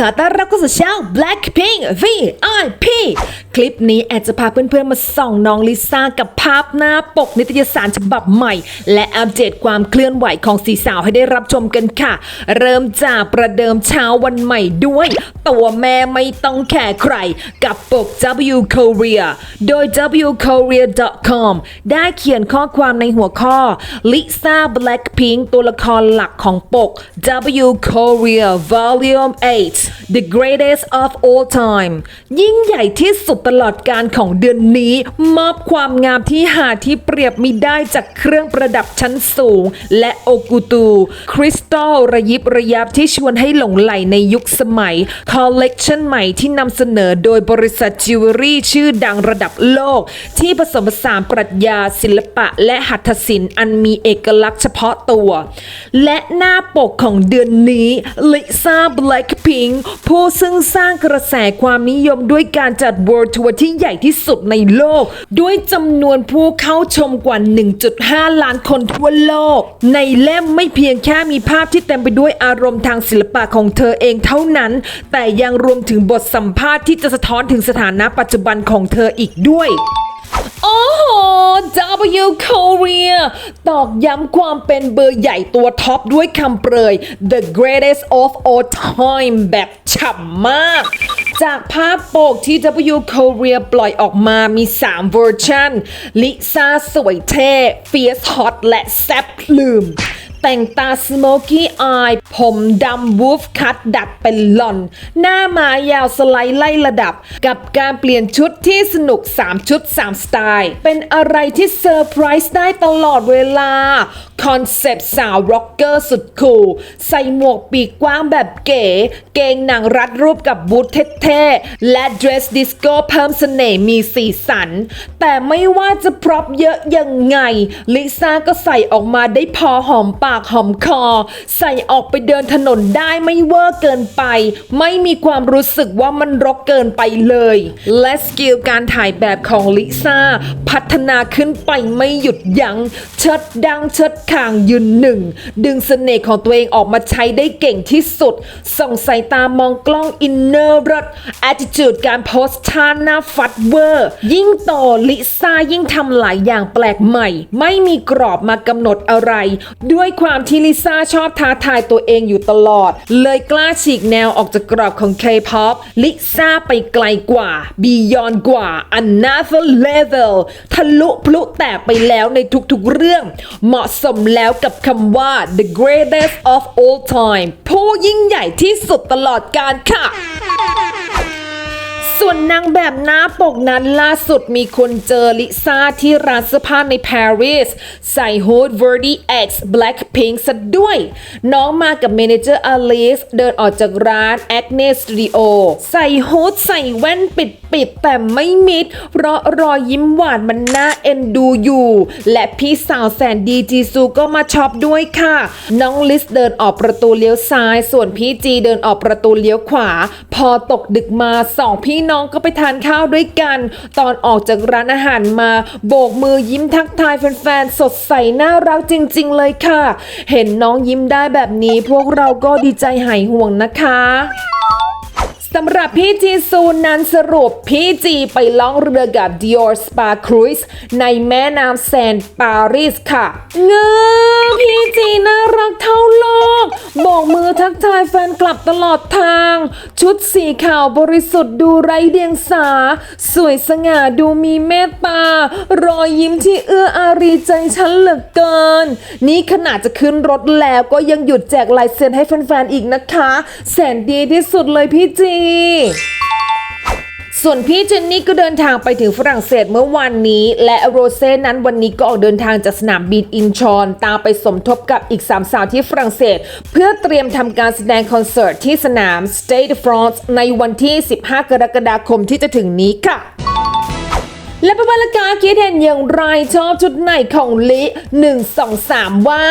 ขอต้อนรับเข้าสู่ช่อง Blackpink VIP คลิปนี้แอดจะพาเพื่อนๆมาส่องน้องลิซ่ากับภาพหน้าปกนิตยสารฉบับใหม่ และอัปเดตความเคลื่อนไหวของสีสาวให้ได้รับชมกันค่ะ เริ่มจากประเดิมเช้าวันใหม่ด้วย ตัวแม่ไม่ต้องแคร์ใคร กับปก W Korea โดย wkorea.com ได้เขียนข้อความในหัวข้อ Lisa Blackpink ตัวละครหลักของปก W Korea Volume 8 The Greatest of All Time ยิ่งใหญ่ที่สุดตลอดการของเดือนนี้ มอบความงามที่หาที่เปรียบมิได้จากเครื่องประดับชั้นสูง และโอกุตู คริสตัลระยิบระยับที่ชวนให้หลงไหลในยุคสมัย คอลเลกชันใหม่ที่นำเสนอโดยบริษัทจิวเวลรี่ชื่อดังระดับโลก ที่ผสมผสานปรัชญาศิลปะ และหัตถศิลป์อันมีเอกลักษณ์เฉพาะตัว และหน้าปกของเดือนนี้ลิซ่าแบล็คพิงผู้ซึ่งสร้างกระแสความนิยมด้วยการจัด World Tour ที่ใหญ่ที่สุดในโลก ด้วยจำนวนผู้เข้าชมกว่า 1.5 ล้านคนทั่วโลก ในเล่มไม่เพียงแค่มีภาพที่เต็มไปด้วยอารมณ์ทางศิลปะของเธอเองเท่านั้น แต่ยังรวมถึงบทสัมภาษณ์ที่จะสะท้อนถึงสถานะปัจจุบันของเธออีกด้วย โอ้โห W Korea ตอกย้ำความเป็นเบอร์ใหญ่ตัวท็อปด้วยคำเปรย The greatest of all time แบบฉ่ำมาก จากภาพโปกที่ W Korea ปล่อยออกมามี 3 เวอร์ชันลิซ่าสวยเท่ Fierce Hot และแซ่บลืม แต่งตาสโมกี้อายผมดำวูฟคัตดัดเป็นหล่อน หน้ามายาวสไลด์ไล่ระดับ กับการเปลี่ยนชุดที่สนุก 3 ชุด 3 สไตล์ เป็นอะไรที่เซอร์ไพรส์ได้ตลอดเวลา คอนเซปต์สาวร็อกเกอร์สุดคูล ใส่หมวกปีกกว้างแบบเก๋ เกงหนังรัดรูปกับบูทเท่ๆ และเดรสดิสโก้เพิ่มเสน่ห์มีสีสัน แต่ไม่ว่าจะพร็อพเยอะยังไง ลิซ่าก็ใส่ออกมาได้พอหอมปากหอมคอ ใส่ออกไปเดินถนนได้ไม่เวอร์เกินไป ไม่มีความรู้สึกว่ามันรกเกินไปเลย และสกิลการถ่ายแบบของลิซ่าพัฒนาขึ้นไปไม่หยุดยัง้งเชิดดังเชิดคางยืนหนึ่ง ดึงเสน่ห์ของตัวเองออกมาใช้ได้เก่งที่สุด ส่องสายตามองกล้องอินเนอร์รถ attitude การโพสท่าหน้าฟัดเวอร์ ยิ่งโตลิซ่ายิ่งทำหลายอย่างแปลกใหม่ ไม่มีกรอบมากำหนดอะไร ด้วยความที่ลิซ่าชอบท้าทายตัวเองอยู่ตลอด เลยกล้าฉีกแนวออกจากกรอบของ K-POP ลิซ่าไปไกลกว่า Beyond กว่า Another Level ทะลุพลุแตกไปแล้วในทุกๆเรื่อง เหมาะสมแล้วกับคำว่า the greatest of all time ผู้ยิ่งใหญ่ที่สุดตลอดกาลค่ะ ส่วนนางแบบหน้าปกนั้นล่าสุดมีคนเจอลิซ่าที่ร้านเสื้อผ้าในปารีสใส่ฮูด Verdi X Blackpink ซะด้วย น้องมากับเมนเจอร์อลิสเดินออกจากร้าน Agnes Studio ใส่ฮูดใส่แว่นปิดปิดแต่ไม่มิด เพราะรอยยิ้มหวานมันน่าเอ็นดูอยู่ และพี่สาวแสนดีจีซูก็มาช็อปด้วยค่ะ น้องลิสเดินออกประตูเลี้ยวซ้าย ส่วนพี่จีเดินออกประตูเลี้ยวขวา พอตกดึกมาสองพี่น้อง้องก็ไปทานข้าวด้วยกัน ตอนออกจากร้านอาหารมาโบกมือยิ้มทักทายแฟนๆ สดใสน่ารักจริง ๆ เลยค่ะ เห็นน้องยิ้มได้แบบนี้พวกเราก็ดีใจหายห่วงนะคะ สำหรับพี่จีซูนั้นสรุปพี่จีไปล่องเรือกับ Dior Spa Cruise ในแม่น้ำแซนปารีสค่ะ เงือพี่จีน่ารักเท่าโลกบอกมือทักทายแฟนกลับตลอดทาง ชุดสีขาวบริสุทธิ์ดูไร้เดียงสา สวยสง่าดูมีเมตตา รอยยิ้มที่เอื้ออารีใจฉันเหลือเกิน นี่ขนาดจะขึ้นรถแล้วก็ยังหยุดแจกลายเซ็นให้แฟนๆอีกนะคะ แสนดีที่สุดเลยพี่จีส่วนพี่เจนนี่ก็เดินทางไปถึงฝรั่งเศสเมื่อวานนี้ และโรเซ่นั้นวันนี้ก็ออกเดินทางจากสนามบินอินชอนตามไปสมทบกับอีกสามสาวที่ฝรั่งเศส เพื่อเตรียมทำการแสดงคอนเสิร์ตที่สนาม State de France ในวันที่ 15 กรกฎาคมที่จะถึงนี้ค่ะและเป็นบรรยากา คิดเห็นอย่างไรชอบชุดไหนของลิ 1 2 3 ว่า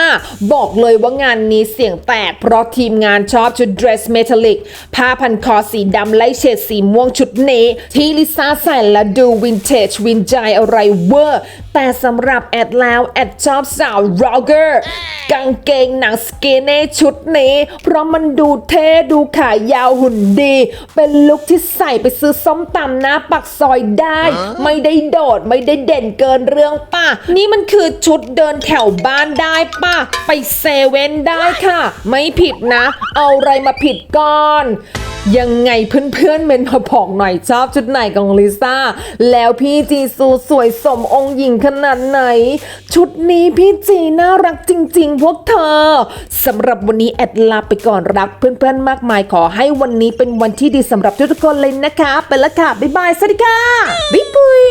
บอกเลยว่างานนี้เสียงแตก เพราะทีมงานชอบชุด dress metallic ผ้าพันคอสีดำไล่เฉดสีม่วงชุดนี้ที่ลิซ่าใส่และดูวินเทจวินใจอะไรเวอร์ แต่สำหรับแอดแล้ว แอดชอบสาวร็อกเกอร์กางเกงหนังสกินเน่ชุดนี้ เพราะมันดูเท่ดูขายาวหุ่นดี เป็นลุคที่ใส่ไปซื้อส้มตำหน้าปักซอยได้ ไม่ได้โดดไม่ได้เด่นเกินเรื่องป่ะ นี่มันคือชุดเดินแถวบ้านได้ป่ะ ไปเซเว่นได้ค่ะ ไม่ผิดนะ เอาอะไรมาผิดก่อนยังไงเพื่อนๆเมนมาบอกหน่อยชอบชุดไหนของลิซ่า แล้วพี่จีซูสวยสมองค์หญิงขนาดไหน ชุดนี้พี่จีน่ารักจริงๆ พวกเธอสำหรับวันนี้แอดลาไปก่อนรักเพื่อนๆมากมายขอให้วันนี้เป็นวันที่ดีสำหรับทุกๆคนเลยนะคะ ไปละค่ะ บ๊ายบาย สวัสดีค่ะบ๊ายบุย